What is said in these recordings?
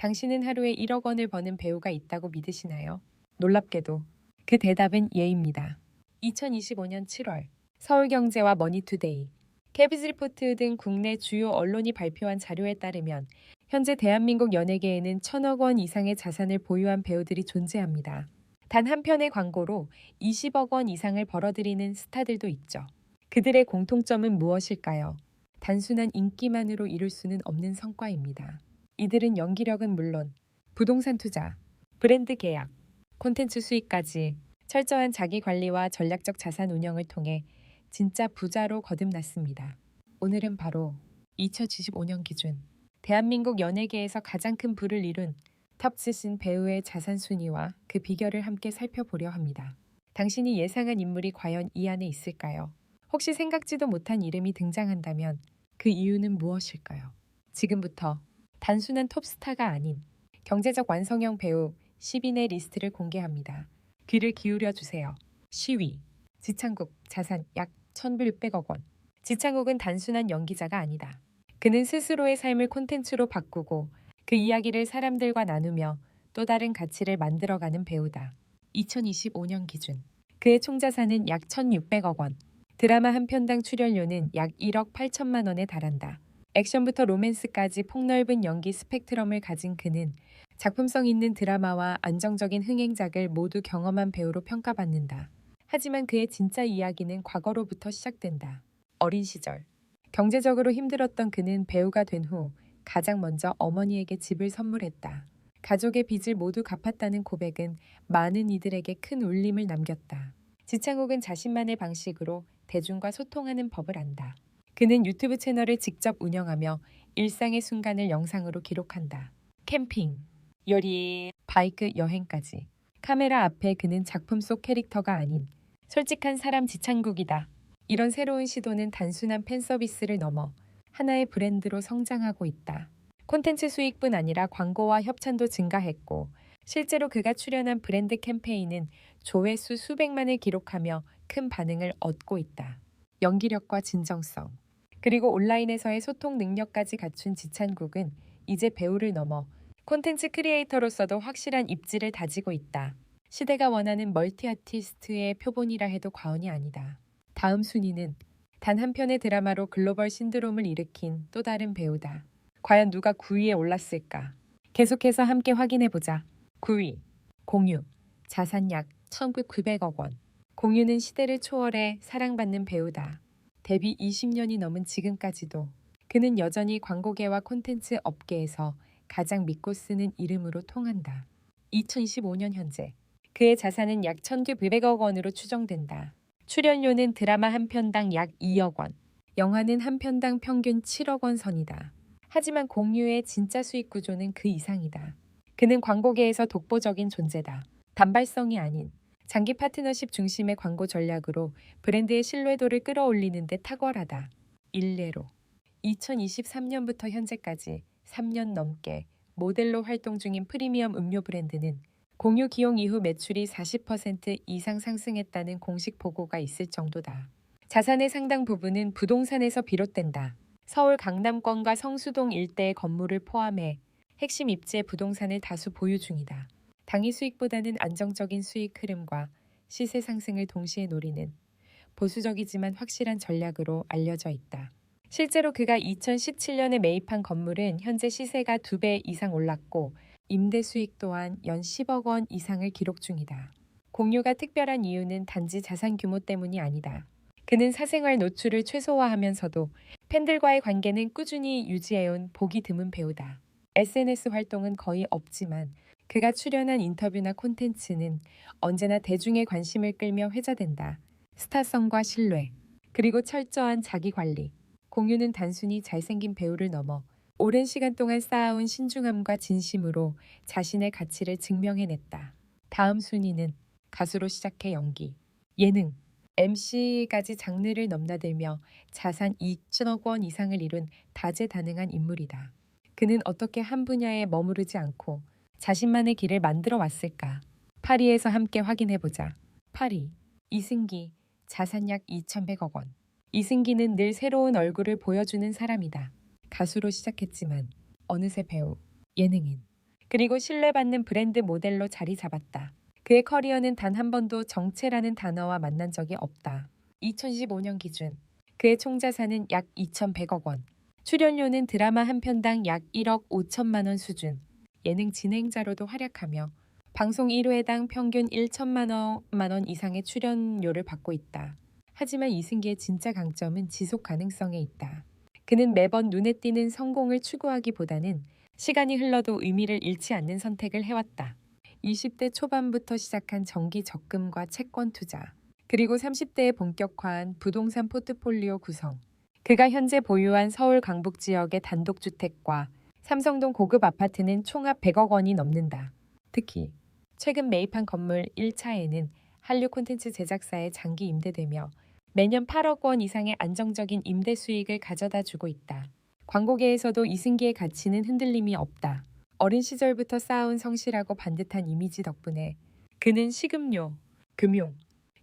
당신은 하루에 1억 원을 버는 배우가 있다고 믿으시나요? 놀랍게도 그 대답은 예입니다. 2025년 7월 서울경제와 머니투데이, 캐비즈리포트 등 국내 주요 언론이 발표한 자료에 따르면 현재 대한민국 연예계에는 천억 원 이상의 자산을 보유한 배우들이 존재합니다. 단 한 편의 광고로 20억 원 이상을 벌어들이는 스타들도 있죠. 그들의 공통점은 무엇일까요? 단순한 인기만으로 이룰 수는 없는 성과입니다. 이들은 연기력은 물론 부동산 투자, 브랜드 계약, 콘텐츠 수익까지 철저한 자기 관리와 전략적 자산 운영을 통해 진짜 부자로 거듭났습니다. 오늘은 바로 2025년 기준 대한민국 연예계에서 가장 큰 부를 이룬 탑지신 배우의 자산 순위와 그 비결을 함께 살펴보려 합니다. 당신이 예상한 인물이 과연 이 안에 있을까요? 혹시 생각지도 못한 이름이 등장한다면 그 이유는 무엇일까요? 지금부터 단순한 톱스타가 아닌 경제적 완성형 배우 10인의 리스트를 공개합니다. 귀를 기울여 주세요. 10위 지창국 자산 약 1,600억 원. 지창국은 단순한 연기자가 아니다. 그는 스스로의 삶을 콘텐츠로 바꾸고 그 이야기를 사람들과 나누며 또 다른 가치를 만들어가는 배우다. 2025년 기준 그의 총자산은 약 1,600억 원. 드라마 한 편당 출연료는 약 1억 8천만 원에 달한다. 액션부터 로맨스까지 폭넓은 연기 스펙트럼을 가진 그는 작품성 있는 드라마와 안정적인 흥행작을 모두 경험한 배우로 평가받는다. 하지만 그의 진짜 이야기는 과거로부터 시작된다. 어린 시절. 경제적으로 힘들었던 그는 배우가 된 후 가장 먼저 어머니에게 집을 선물했다. 가족의 빚을 모두 갚았다는 고백은 많은 이들에게 큰 울림을 남겼다. 지창욱은 자신만의 방식으로 대중과 소통하는 법을 안다. 그는 유튜브 채널을 직접 운영하며 일상의 순간을 영상으로 기록한다. 캠핑, 요리, 바이크 여행까지. 카메라 앞에 그는 작품 속 캐릭터가 아닌 솔직한 사람 지창국이다. 이런 새로운 시도는 단순한 팬 서비스를 넘어 하나의 브랜드로 성장하고 있다. 콘텐츠 수익뿐 아니라 광고와 협찬도 증가했고 실제로 그가 출연한 브랜드 캠페인은 조회수 수백만을 기록하며 큰 반응을 얻고 있다. 연기력과 진정성, 그리고 온라인에서의 소통 능력까지 갖춘 지찬국은 이제 배우를 넘어 콘텐츠 크리에이터로서도 확실한 입지를 다지고 있다. 시대가 원하는 멀티 아티스트의 표본이라 해도 과언이 아니다. 다음 순위는 단 한 편의 드라마로 글로벌 신드롬을 일으킨 또 다른 배우다. 과연 누가 9위에 올랐을까? 계속해서 함께 확인해 보자. 9위 공유 자산 약 1,900억 원. 공유는 시대를 초월해 사랑받는 배우다. 데뷔 20년이 넘은 지금까지도 그는 여전히 광고계와 콘텐츠 업계에서 가장 믿고 쓰는 이름으로 통한다. 2025년 현재 그의 자산은 약 1,900억 원으로 추정된다. 출연료는 드라마 한 편당 약 2억 원, 영화는 한 편당 평균 7억 원 선이다. 하지만 공유의 진짜 수익 구조는 그 이상이다. 그는 광고계에서 독보적인 존재다. 단발성이 아닌 장기 파트너십 중심의 광고 전략으로 브랜드의 신뢰도를 끌어올리는 데 탁월하다. 일례로 2023년부터 현재까지 3년 넘게 모델로 활동 중인 프리미엄 음료 브랜드는 공유 기용 이후 매출이 40% 이상 상승했다는 공식 보고가 있을 정도다. 자산의 상당 부분은 부동산에서 비롯된다. 서울 강남권과 성수동 일대의 건물을 포함해 핵심 입지의 부동산을 다수 보유 중이다. 당위 수익보다는 안정적인 수익 흐름과 시세 상승을 동시에 노리는 보수적이지만 확실한 전략으로 알려져 있다. 실제로 그가 2017년에 매입한 건물은 현재 시세가 2배 이상 올랐고 임대 수익 또한 연 10억 원 이상을 기록 중이다. 공유가 특별한 이유는 단지 자산 규모 때문이 아니다. 그는 사생활 노출을 최소화하면서도 팬들과의 관계는 꾸준히 유지해온 보기 드문 배우다. SNS 활동은 거의 없지만 그가 출연한 인터뷰나 콘텐츠는 언제나 대중의 관심을 끌며 회자된다. 스타성과 신뢰, 그리고 철저한 자기 관리. 공유는 단순히 잘생긴 배우를 넘어 오랜 시간 동안 쌓아온 신중함과 진심으로 자신의 가치를 증명해냈다. 다음 순위는 가수로 시작해 연기, 예능, MC까지 장르를 넘나들며 자산 2천억 원 이상을 이룬 다재다능한 인물이다. 그는 어떻게 한 분야에 머무르지 않고 자신만의 길을 만들어 왔을까? 파리에서 함께 확인해 보자. 파리, 이승기, 자산 약 2,100억 원. 이승기는 늘 새로운 얼굴을 보여주는 사람이다. 가수로 시작했지만 어느새 배우, 예능인, 그리고 신뢰받는 브랜드 모델로 자리 잡았다. 그의 커리어는 단 한 번도 정체라는 단어와 만난 적이 없다. 2015년 기준 그의 총자산은 약 2,100억 원. 출연료는 드라마 한 편당 약 1억 5천만 원 수준. 예능 진행자로도 활약하며 방송 1회당 평균 1천만 원 이상의 출연료를 받고 있다. 하지만 이승기의 진짜 강점은 지속 가능성에 있다. 그는 매번 눈에 띄는 성공을 추구하기보다는 시간이 흘러도 의미를 잃지 않는 선택을 해왔다. 20대 초반부터 시작한 정기 적금과 채권 투자, 그리고 30대에 본격화한 부동산 포트폴리오 구성. 그가 현재 보유한 서울 강북 지역의 단독주택과 삼성동 고급 아파트는 총합 100억 원이 넘는다. 특히 최근 매입한 건물 1차에는 한류 콘텐츠 제작사에 장기 임대되며 매년 8억 원 이상의 안정적인 임대 수익을 가져다 주고 있다. 광고계에서도 이승기의 가치는 흔들림이 없다. 어린 시절부터 쌓아온 성실하고 반듯한 이미지 덕분에 그는 식음료, 금융,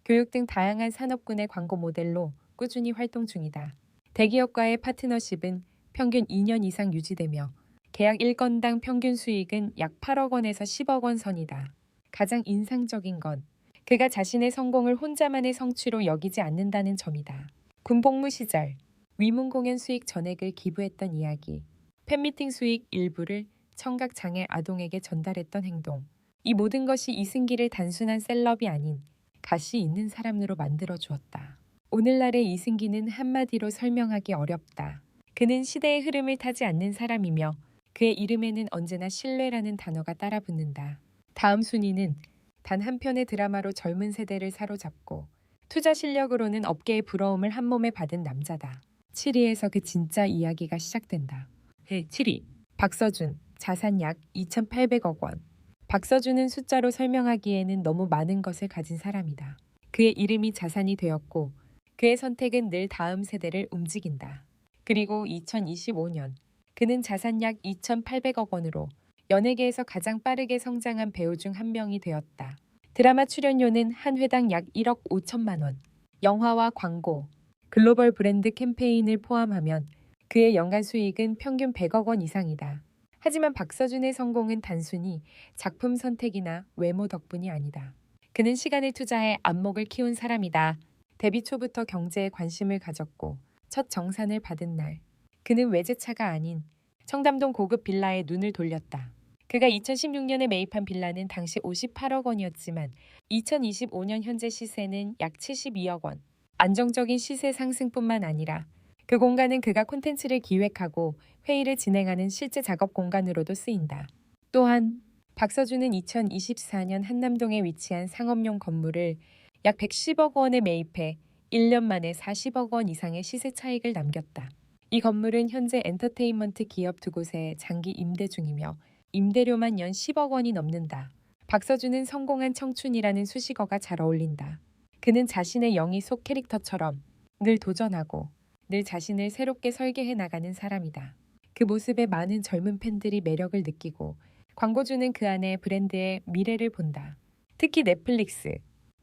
교육 등 다양한 산업군의 광고 모델로 꾸준히 활동 중이다. 대기업과의 파트너십은 평균 2년 이상 유지되며 계약 1건당 평균 수익은 약 8억 원에서 10억 원 선이다. 가장 인상적인 건 그가 자신의 성공을 혼자만의 성취로 여기지 않는다는 점이다. 군복무 시절 위문 공연 수익 전액을 기부했던 이야기, 팬미팅 수익 일부를 청각 장애 아동에게 전달했던 행동. 이 모든 것이 이승기를 단순한 셀럽이 아닌 가시 있는 사람으로 만들어 주었다. 오늘날의 이승기는 한마디로 설명하기 어렵다. 그는 시대의 흐름을 타지 않는 사람이며 그의 이름에는 언제나 신뢰라는 단어가 따라 붙는다. 다음 순위는 단 한 편의 드라마로 젊은 세대를 사로잡고 투자 실력으로는 업계의 부러움을 한 몸에 받은 남자다. 7위에서 그 진짜 이야기가 시작된다. 해 7위. 박서준. 자산 약 2,800억 원. 박서준은 숫자로 설명하기에는 너무 많은 것을 가진 사람이다. 그의 이름이 자산이 되었고 그의 선택은 늘 다음 세대를 움직인다. 그리고 2025년 그는 자산 약 2,800억 원으로 연예계에서 가장 빠르게 성장한 배우 중 한 명이 되었다. 드라마 출연료는 한 회당 약 1억 5천만 원. 영화와 광고, 글로벌 브랜드 캠페인을 포함하면 그의 연간 수익은 평균 100억 원 이상이다. 하지만 박서준의 성공은 단순히 작품 선택이나 외모 덕분이 아니다. 그는 시간을 투자해 안목을 키운 사람이다. 데뷔 초부터 경제에 관심을 가졌고 첫 정산을 받은 날 그는 외제차가 아닌 청담동 고급 빌라에 눈을 돌렸다. 그가 2016년에 매입한 빌라는 당시 58억 원이었지만 2025년 현재 시세는 약 72억 원. 안정적인 시세 상승뿐만 아니라 그 공간은 그가 콘텐츠를 기획하고 회의를 진행하는 실제 작업 공간으로도 쓰인다. 또한 박서준은 2024년 한남동에 위치한 상업용 건물을 약 110억 원에 매입해 1년 만에 40억 원 이상의 시세 차익을 남겼다. 이 건물은 현재 엔터테인먼트 기업 두 곳에 장기 임대 중이며 임대료만 연 10억 원이 넘는다. 박서준은 성공한 청춘이라는 수식어가 잘 어울린다. 그는 자신의 영희 속 캐릭터처럼 늘 도전하고 늘 자신을 새롭게 설계해 나가는 사람이다. 그 모습에 많은 젊은 팬들이 매력을 느끼고 광고주는 그 안에 브랜드의 미래를 본다. 특히 넷플릭스,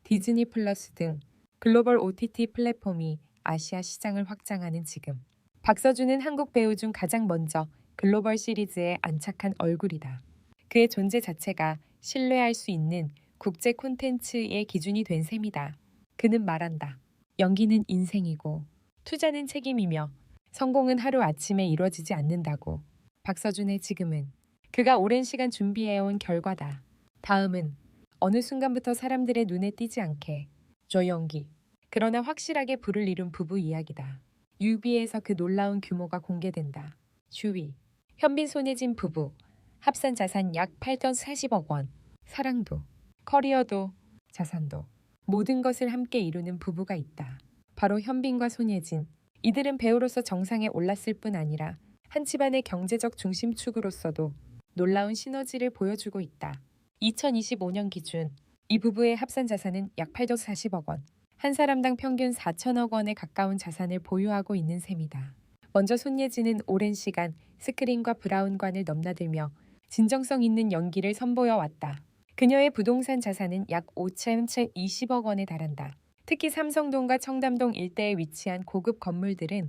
디즈니 플러스 등 글로벌 OTT 플랫폼이 아시아 시장을 확장하는 지금 박서준은 한국 배우 중 가장 먼저 글로벌 시리즈에 안착한 얼굴이다. 그의 존재 자체가 신뢰할 수 있는 국제 콘텐츠의 기준이 된 셈이다. 그는 말한다. 연기는 인생이고 투자는 책임이며 성공은 하루아침에 이루어지지 않는다고. 박서준의 지금은 그가 오랜 시간 준비해온 결과다. 다음은 어느 순간부터 사람들의 눈에 띄지 않게 조용기 그러나 확실하게 불을 이룬 부부 이야기다. 유비에서 그 놀라운 규모가 공개된다. 주위 현빈 손예진 부부 합산 자산 약 8,040억 원 사랑도 커리어도 자산도 모든 것을 함께 이루는 부부가 있다. 바로 현빈과 손예진. 이들은 배우로서 정상에 올랐을 뿐 아니라 한 집안의 경제적 중심축으로서도 놀라운 시너지를 보여주고 있다. 2025년 기준 이 부부의 합산 자산은 약 840억 원. 한 사람당 평균 4천억 원에 가까운 자산을 보유하고 있는 셈이다. 먼저 손예진은 오랜 시간 스크린과 브라운관을 넘나들며 진정성 있는 연기를 선보여 왔다. 그녀의 부동산 자산은 약 5,020억 원에 달한다. 특히 삼성동과 청담동 일대에 위치한 고급 건물들은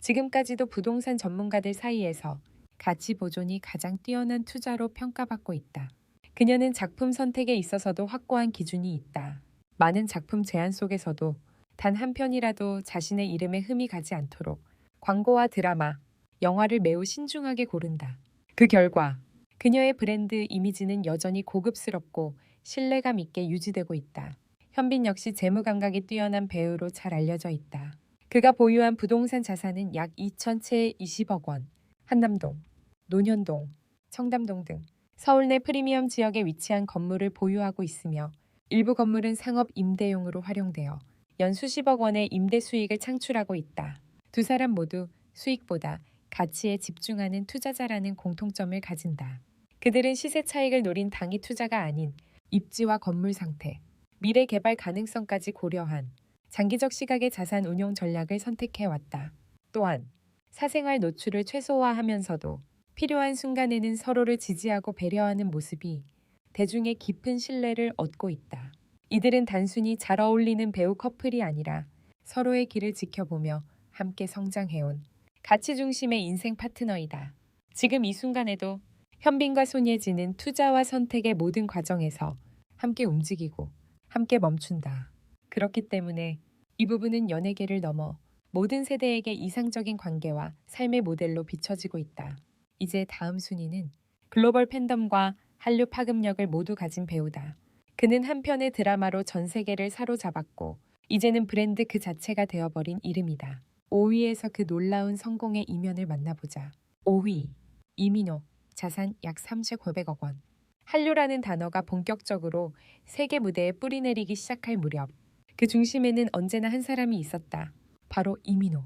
지금까지도 부동산 전문가들 사이에서 가치 보존이 가장 뛰어난 투자로 평가받고 있다. 그녀는 작품 선택에 있어서도 확고한 기준이 있다. 많은 작품 제안 속에서도 단 한 편이라도 자신의 이름에 흠이 가지 않도록 광고와 드라마, 영화를 매우 신중하게 고른다. 그 결과 그녀의 브랜드 이미지는 여전히 고급스럽고 신뢰감 있게 유지되고 있다. 현빈 역시 재무 감각이 뛰어난 배우로 잘 알려져 있다. 그가 보유한 부동산 자산은 약 2천채 20억 원, 한남동, 논현동, 청담동 등 서울 내 프리미엄 지역에 위치한 건물을 보유하고 있으며 일부 건물은 상업 임대용으로 활용되어 연 수십억 원의 임대 수익을 창출하고 있다. 두 사람 모두 수익보다 가치에 집중하는 투자자라는 공통점을 가진다. 그들은 시세 차익을 노린 당위 투자가 아닌 입지와 건물 상태, 미래 개발 가능성까지 고려한 장기적 시각의 자산 운용 전략을 선택해 왔다. 또한 사생활 노출을 최소화하면서도 필요한 순간에는 서로를 지지하고 배려하는 모습이 대중의 깊은 신뢰를 얻고 있다. 이들은 단순히 잘 어울리는 배우 커플이 아니라 서로의 길을 지켜보며 함께 성장해온 가치 중심의 인생 파트너이다. 지금 이 순간에도 현빈과 손예진은 투자와 선택의 모든 과정에서 함께 움직이고 함께 멈춘다. 그렇기 때문에 이 부분은 연예계를 넘어 모든 세대에게 이상적인 관계와 삶의 모델로 비춰지고 있다. 이제 다음 순위는 글로벌 팬덤과 한류 파급력을 모두 가진 배우다. 그는 한 편의 드라마로 전 세계를 사로잡았고 이제는 브랜드 그 자체가 되어버린 이름이다. 5위에서 그 놀라운 성공의 이면을 만나보자. 5위 이민호 자산 약 3,900억 원. 한류라는 단어가 본격적으로 세계 무대에 뿌리내리기 시작할 무렵 그 중심에는 언제나 한 사람이 있었다. 바로 이민호.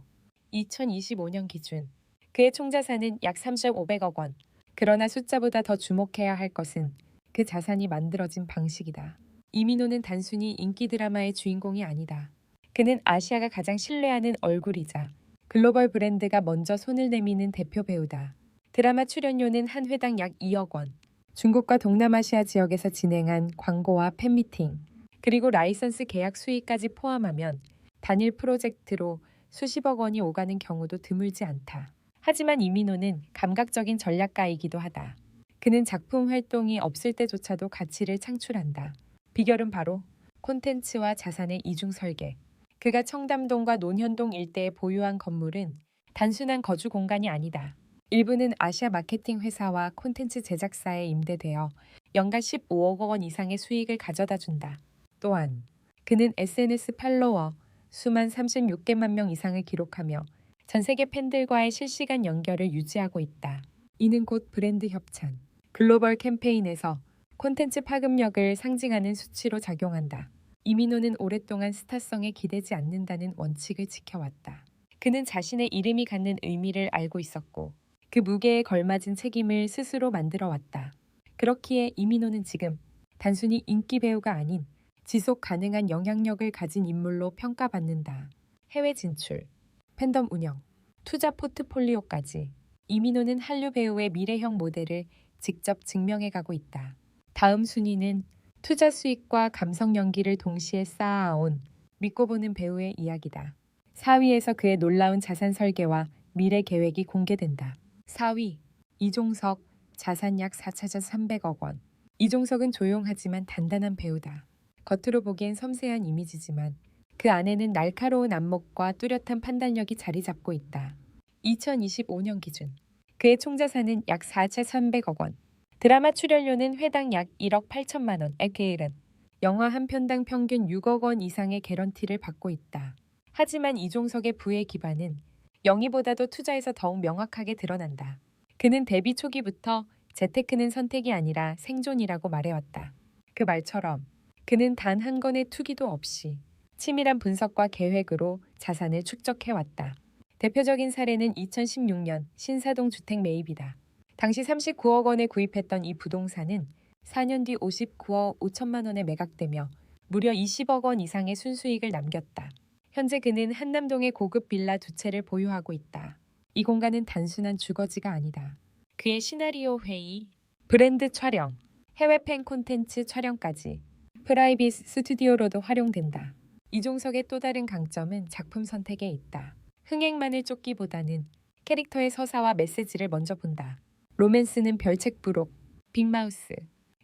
2025년 기준 그의 총자산은 약 3,500억 원. 그러나 숫자보다 더 주목해야 할 것은 그 자산이 만들어진 방식이다. 이민호는 단순히 인기 드라마의 주인공이 아니다. 그는 아시아가 가장 신뢰하는 얼굴이자 글로벌 브랜드가 먼저 손을 내미는 대표 배우다. 드라마 출연료는 한 회당 약 2억 원. 중국과 동남아시아 지역에서 진행한 광고와 팬미팅, 그리고 라이선스 계약 수익까지 포함하면 단일 프로젝트로 수십억 원이 오가는 경우도 드물지 않다. 하지만 이민호는 감각적인 전략가이기도 하다. 그는 작품 활동이 없을 때조차도 가치를 창출한다. 비결은 바로 콘텐츠와 자산의 이중 설계. 그가 청담동과 논현동 일대에 보유한 건물은 단순한 거주 공간이 아니다. 일부는 아시아 마케팅 회사와 콘텐츠 제작사에 임대되어 연간 15억 원 이상의 수익을 가져다 준다. 또한 그는 SNS 팔로워 수만 36개만 명 이상을 기록하며 전 세계 팬들과의 실시간 연결을 유지하고 있다. 이는 곧 브랜드 협찬, 글로벌 캠페인에서 콘텐츠 파급력을 상징하는 수치로 작용한다. 이민호는 오랫동안 스타성에 기대지 않는다는 원칙을 지켜왔다. 그는 자신의 이름이 갖는 의미를 알고 있었고 그 무게에 걸맞은 책임을 스스로 만들어 왔다. 그렇기에 이민호는 지금 단순히 인기 배우가 아닌 지속 가능한 영향력을 가진 인물로 평가받는다. 해외 진출, 팬덤 운영, 투자 포트폴리오까지 이민호는 한류 배우의 미래형 모델을 직접 증명해 가고 있다. 다음 순위는 투자 수익과 감성 연기를 동시에 쌓아온 믿고 보는 배우의 이야기다. 4위에서 그의 놀라운 자산 설계와 미래 계획이 공개된다. 4위 이종석 자산 약 4,300억 원. 이종석은 조용하지만 단단한 배우다. 겉으로 보기엔 섬세한 이미지지만 그 안에는 날카로운 안목과 뚜렷한 판단력이 자리 잡고 있다. 2025년 기준 그의 총자산은 약 4,300억 원. 드라마 출연료는 회당 약 1억 8천만 원. 에케일은 영화 한 편당 평균 6억 원 이상의 개런티를 받고 있다. 하지만 이종석의 부의 기반은 영희보다도 투자에서 더욱 명확하게 드러난다. 그는 데뷔 초기부터 재테크는 선택이 아니라 생존이라고 말해왔다. 그 말처럼 그는 단 한 건의 투기도 없이 치밀한 분석과 계획으로 자산을 축적해왔다. 대표적인 사례는 2016년 신사동 주택 매입이다. 당시 39억 원에 구입했던 이 부동산은 4년 뒤 59억 5천만 원에 매각되며 무려 20억 원 이상의 순수익을 남겼다. 현재 그는 한남동의 고급 빌라 두 채를 보유하고 있다. 이 공간은 단순한 주거지가 아니다. 그의 시나리오 회의, 브랜드 촬영, 해외 팬 콘텐츠 촬영까지 프라이빗 스튜디오로도 활용된다. 이종석의 또 다른 강점은 작품 선택에 있다. 흥행만을 쫓기보다는 캐릭터의 서사와 메시지를 먼저 본다. 로맨스는 별책 부록, 빅마우스,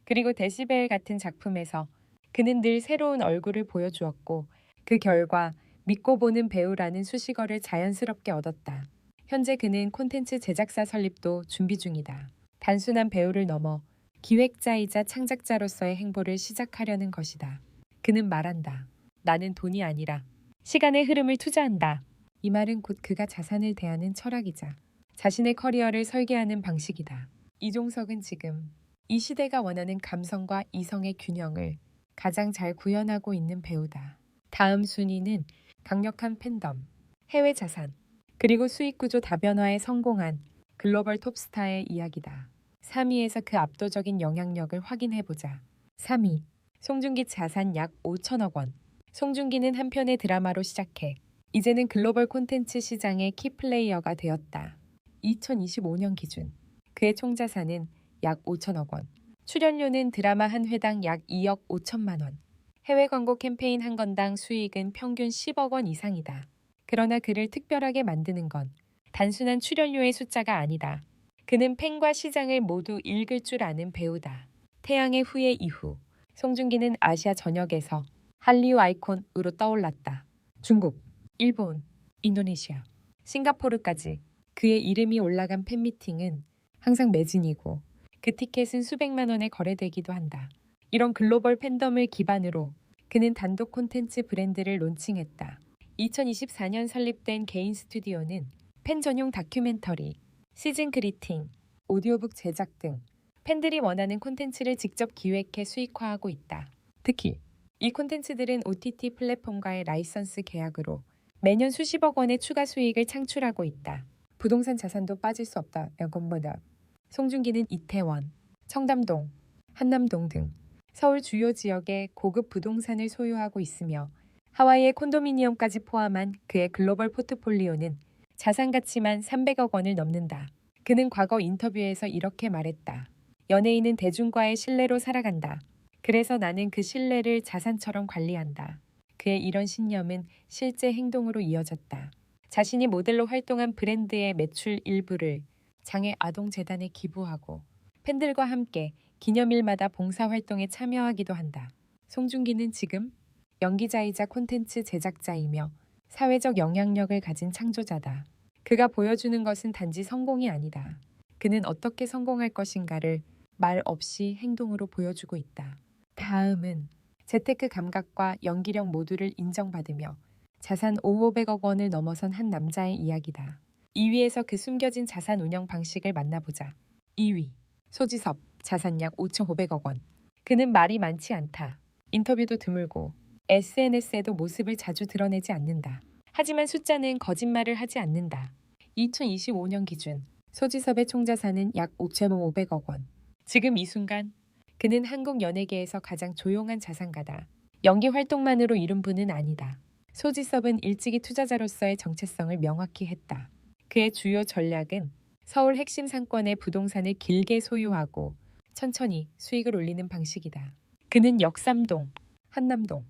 그리고 데시벨 같은 작품에서 그는 늘 새로운 얼굴을 보여주었고 그 결과 믿고 보는 배우라는 수식어를 자연스럽게 얻었다. 현재 그는 콘텐츠 제작사 설립도 준비 중이다. 단순한 배우를 넘어 기획자이자 창작자로서의 행보를 시작하려는 것이다. 그는 말한다. 나는 돈이 아니라 시간의 흐름을 투자한다. 이 말은 곧 그가 자산을 대하는 철학이자 자신의 커리어를 설계하는 방식이다. 이종석은 지금 이 시대가 원하는 감성과 이성의 균형을 가장 잘 구현하고 있는 배우다. 다음 순위는 강력한 팬덤, 해외 자산, 그리고 수익 구조 다변화에 성공한 글로벌 톱스타의 이야기다. 3위에서 그 압도적인 영향력을 확인해 보자. 3위. 송중기 자산 약 5천억 원. 송중기는 한 편의 드라마로 시작해 이제는 글로벌 콘텐츠 시장의 키플레이어가 되었다. 2025년 기준 그의 총자산은 약 5천억 원. 출연료는 드라마 한 회당 약 2억 5천만 원. 해외 광고 캠페인 한 건당 수익은 평균 10억 원 이상이다. 그러나 그를 특별하게 만드는 건 단순한 출연료의 숫자가 아니다. 그는 팬과 시장을 모두 읽을 줄 아는 배우다. 태양의 후예 이후 송중기는 아시아 전역에서 한류 아이콘으로 떠올랐다. 중국, 일본, 인도네시아, 싱가포르까지 그의 이름이 올라간 팬미팅은 항상 매진이고 그 티켓은 수백만 원에 거래되기도 한다. 이런 글로벌 팬덤을 기반으로 그는 단독 콘텐츠 브랜드를 론칭했다. 2024년 설립된 개인 스튜디오는 팬 전용 다큐멘터리, 시즌 그리팅, 오디오북 제작 등 팬들이 원하는 콘텐츠를 직접 기획해 수익화하고 있다. 특히 이 콘텐츠들은 OTT 플랫폼과의 라이선스 계약으로 매년 수십억 원의 추가 수익을 창출하고 있다. 부동산 자산도 빠질 수 없다. 야건보다 송중기는 이태원, 청담동, 한남동 등 서울 주요 지역에 고급 부동산을 소유하고 있으며 하와이의 콘도미니엄까지 포함한 그의 글로벌 포트폴리오는 자산 가치만 300억 원을 넘는다. 그는 과거 인터뷰에서 이렇게 말했다. 연예인은 대중과의 신뢰로 살아간다. 그래서 나는 그 신뢰를 자산처럼 관리한다. 그의 이런 신념은 실제 행동으로 이어졌다. 자신이 모델로 활동한 브랜드의 매출 일부를 장애 아동 재단에 기부하고 팬들과 함께 기념일마다 봉사활동에 참여하기도 한다. 송중기는 지금 연기자이자 콘텐츠 제작자이며 사회적 영향력을 가진 창조자다. 그가 보여주는 것은 단지 성공이 아니다. 그는 어떻게 성공할 것인가를 말 없이 행동으로 보여주고 있다. 다음은 재테크 감각과 연기력 모두를 인정받으며 자산 5, 500억 원을 넘어선 한 남자의 이야기다. 2위에서 그 숨겨진 자산 운영 방식을 만나보자. 2위 소지섭 자산 약 5,500억 원. 그는 말이 많지 않다. 인터뷰도 드물고 SNS에도 모습을 자주 드러내지 않는다. 하지만 숫자는 거짓말을 하지 않는다. 2025년 기준 소지섭의 총자산은 약 5,500억 원. 지금 이 순간 그는 한국 연예계에서 가장 조용한 자산가다. 연기 활동만으로 이룬 분은 아니다. 소지섭은 일찍이 투자자로서의 정체성을 명확히 했다. 그의 주요 전략은 서울 핵심 상권의 부동산을 길게 소유하고 천천히 수익을 올리는 방식이다. 그는 역삼동, 한남동,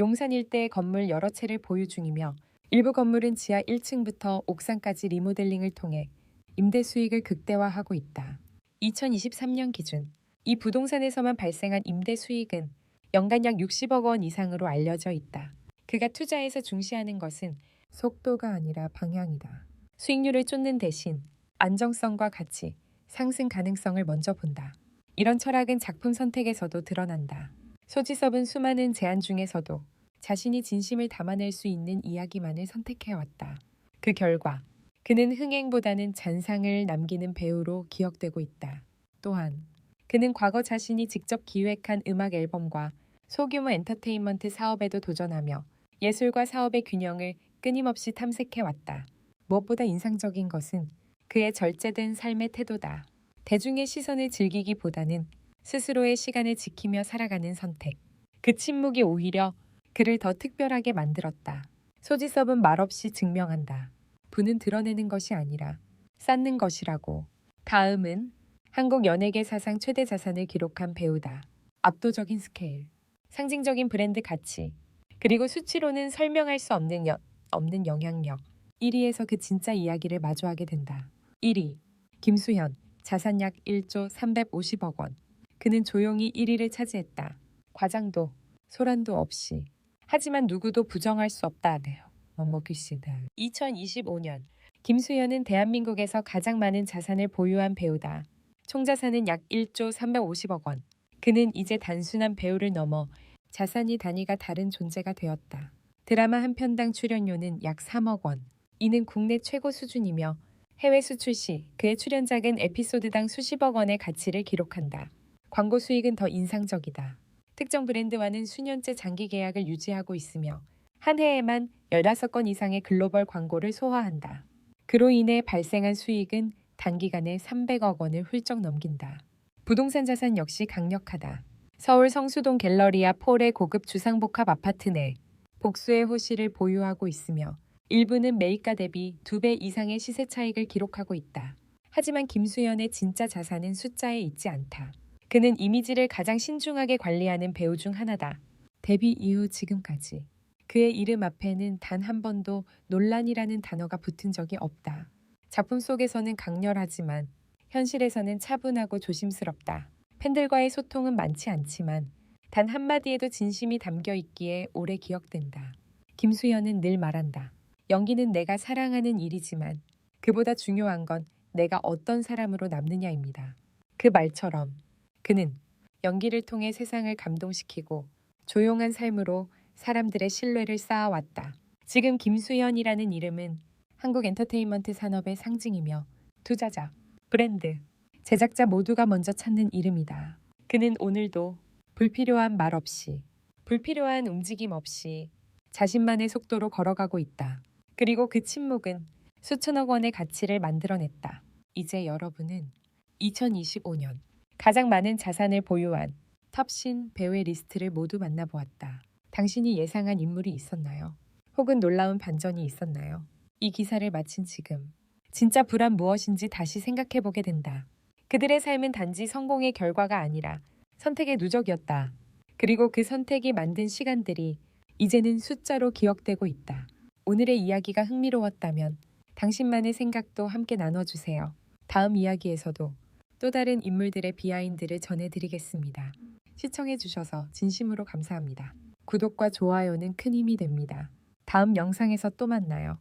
용산 일대의 건물 여러 채를 보유 중이며 일부 건물은 지하 1층부터 옥상까지 리모델링을 통해 임대 수익을 극대화하고 있다. 2023년 기준 이 부동산에서만 발생한 임대 수익은 연간 약 60억 원 이상으로 알려져 있다. 그가 투자에서 중시하는 것은 속도가 아니라 방향이다. 수익률을 쫓는 대신 안정성과 가치, 상승 가능성을 먼저 본다. 이런 철학은 작품 선택에서도 드러난다. 소지섭은 수많은 제안 중에서도 자신이 진심을 담아낼 수 있는 이야기만을 선택해왔다. 그 결과 그는 흥행보다는 잔상을 남기는 배우로 기억되고 있다. 또한 그는 과거 자신이 직접 기획한 음악 앨범과 소규모 엔터테인먼트 사업에도 도전하며 예술과 사업의 균형을 끊임없이 탐색해왔다. 무엇보다 인상적인 것은 그의 절제된 삶의 태도다. 대중의 시선을 즐기기보다는 스스로의 시간을 지키며 살아가는 선택. 그 침묵이 오히려 그를 더 특별하게 만들었다. 소지섭은 말없이 증명한다. 부는 드러내는 것이 아니라 쌓는 것이라고. 다음은 한국 연예계 사상 최대 자산을 기록한 배우다. 압도적인 스케일, 상징적인 브랜드 가치, 그리고 수치로는 설명할 수 없는, 여, 없는 영향력. 1위에서 그 진짜 이야기를 마주하게 된다. 1위 김수현 자산 약 1조 350억 원. 그는 조용히 1위를 차지했다. 과장도 소란도 없이. 하지만 누구도 부정할 수 없다네요. 어머그시다. 2025년 김수현은 대한민국에서 가장 많은 자산을 보유한 배우다. 총 자산은 약 1조 350억 원. 그는 이제 단순한 배우를 넘어 자산이 단위가 다른 존재가 되었다. 드라마 한 편당 출연료는 약 3억 원. 이는 국내 최고 수준이며 해외 수출 시 그의 출연작은 에피소드당 수십억 원의 가치를 기록한다. 광고 수익은 더 인상적이다. 특정 브랜드와는 수년째 장기 계약을 유지하고 있으며 한 해에만 16건 이상의 글로벌 광고를 소화한다. 그로 인해 발생한 수익은 단기간에 300억 원을 훌쩍 넘긴다. 부동산 자산 역시 강력하다. 서울 성수동 갤러리아 폴의 고급 주상복합 아파트 내 복수의 호실을 보유하고 있으며 일부는 매입가 대비 2배 이상의 시세 차익을 기록하고 있다. 하지만 김수현의 진짜 자산은 숫자에 있지 않다. 그는 이미지를 가장 신중하게 관리하는 배우 중 하나다. 데뷔 이후 지금까지 그의 이름 앞에는 단 한 번도 논란이라는 단어가 붙은 적이 없다. 작품 속에서는 강렬하지만 현실에서는 차분하고 조심스럽다. 팬들과의 소통은 많지 않지만 단 한마디에도 진심이 담겨 있기에 오래 기억된다. 김수현은 늘 말한다. 연기는 내가 사랑하는 일이지만 그보다 중요한 건 내가 어떤 사람으로 남느냐입니다. 그 말처럼 그는 연기를 통해 세상을 감동시키고 조용한 삶으로 사람들의 신뢰를 쌓아왔다. 지금 김수현이라는 이름은 한국 엔터테인먼트 산업의 상징이며 투자자, 브랜드, 제작자 모두가 먼저 찾는 이름이다. 그는 오늘도 불필요한 말 없이, 불필요한 움직임 없이 자신만의 속도로 걸어가고 있다. 그리고 그 침묵은 수천억 원의 가치를 만들어냈다. 이제 여러분은 2025년 가장 많은 자산을 보유한 탑신 배우의 리스트를 모두 만나보았다. 당신이 예상한 인물이 있었나요? 혹은 놀라운 반전이 있었나요? 이 기사를 마친 지금 진짜 불안 무엇인지 다시 생각해보게 된다. 그들의 삶은 단지 성공의 결과가 아니라 선택의 누적이었다. 그리고 그 선택이 만든 시간들이 이제는 숫자로 기억되고 있다. 오늘의 이야기가 흥미로웠다면 당신만의 생각도 함께 나눠주세요. 다음 이야기에서도 또 다른 인물들의 비하인드를 전해드리겠습니다. 시청해주셔서 진심으로 감사합니다. 구독과 좋아요는 큰 힘이 됩니다. 다음 영상에서 또 만나요.